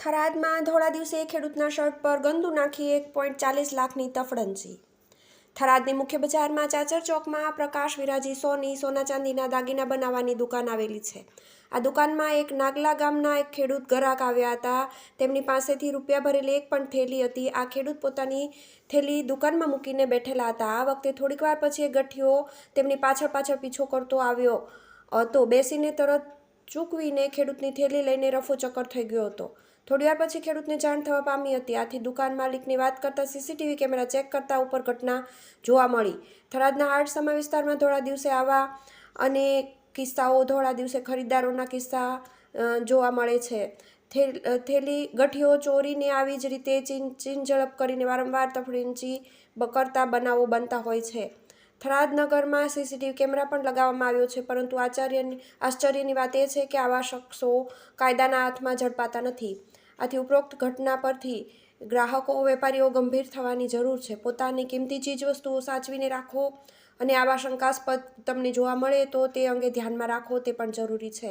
થરાદમાં ધોળા દિવસે ખેડૂતના શર્ટ પર ગંદુ નાખી એક પોઈન્ટ ચાલીસ લાખની તફડંચી. થરાદની મુખ્ય બજારમાં ચાચર ચોકમાં પ્રકાશ વિરાજી સોની, સોના ચાંદીના દાગીના બનાવવાની દુકાન આવેલી છે. આ દુકાનમાં એક નાગલા ગામના એક ખેડૂત ગ્રાહક આવ્યા હતા. તેમની પાસેથી રૂપિયા ભરેલી એક પણ થેલી હતી. આ ખેડૂત પોતાની થેલી દુકાનમાં મૂકીને બેઠેલા હતા. આ વખતે થોડીક વાર પછી ગઠિયો તેમની પાછળ પાછળ પીછો કરતો આવ્યો હતો. બેસીને તરત ચૂકવીને ખેડૂતની થેલી લઈને રફો ચક્કર થઈ ગયો હતો. થોડીવાર પછી ખેડૂતને જાણ થવા પામી હતી. આથી દુકાન માલિકની વાત કરતાં સીસીટીવી કેમેરા ચેક કરતા ઉપર ઘટના જોવા મળી. થરાદના હાટસમા વિસ્તારમાં ધોળા દિવસે આવા અને કિસ્સાઓ ધોળા દિવસે ખરીદદારોના કિસ્સા જોવા મળે છે. થેલી ગઠીઓ ચોરીને આવી જ રીતે ચીન ચીન ઝડપ કરીને વારંવાર તફડીંચી બકરતા બનાવો બનતા હોય છે. થરાદ નગરમાં સીસીટીવી કેમેરા પણ લગાવવામાં આવ્યો છે, પરંતુ આચાર્યની, આશ્ચર્યની વાત એ છે કે આવા શખ્સો કાયદાના હાથમાં ઝડપાતા નથી. આથી ઉપરોક્ત ઘટના પરથી ગ્રાહકો, વેપારીઓ ગંભીર થવાની જરૂર છે. પોતાની કિંમતી ચીજવસ્તુઓ સાચવીને રાખો અને આવા શંકાસ્પદ તમને જોવા મળે તો તે અંગે ધ્યાનમાં રાખો, તે પણ જરૂરી છે.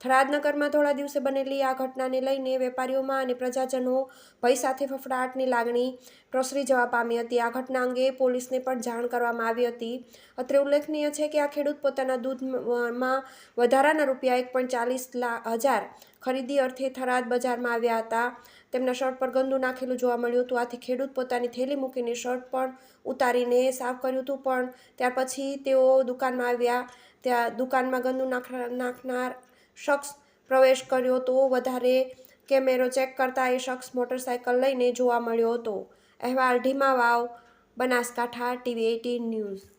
થરાદ નગરમાં થોડા દિવસે બનેલી આ ઘટનાને લઈને વેપારીઓમાં અને પ્રજાજનો ભય સાથે ફફડાટની લાગણી પ્રસરી જવા પામી હતી. આ ઘટના અંગે પોલીસને પણ જાણ કરવામાં આવી હતી. અત્રે ઉલ્લેખનીય છે કે આ ખેડૂત પોતાના દૂધમાં વધારાના રૂપિયા એક પોઈન્ટ ચાલીસ હજાર ખરીદી અર્થે થરાદ બજારમાં આવ્યા હતા. તેમના શર્ટ પર ગંદુ નાખેલું જોવા મળ્યું હતું. આથી ખેડૂત પોતાની થેલી મૂકીને શર્ટ પણ ઉતારીને સાફ કર્યું હતું. પણ ત્યાર પછી તેઓ દુકાનમાં આવ્યા. ત્યાં દુકાનમાં ગંદુ નાખ નાખનાર શખ્સ પ્રવેશ કર્યો તો વધારે કેમેરો ચેક કરતા એ શખ્સ મોટરસાયકલ લઈને જોવા મળ્યો હતો. અહેવાલ, Dhima Vav, Banaskantha, TV eighteen news.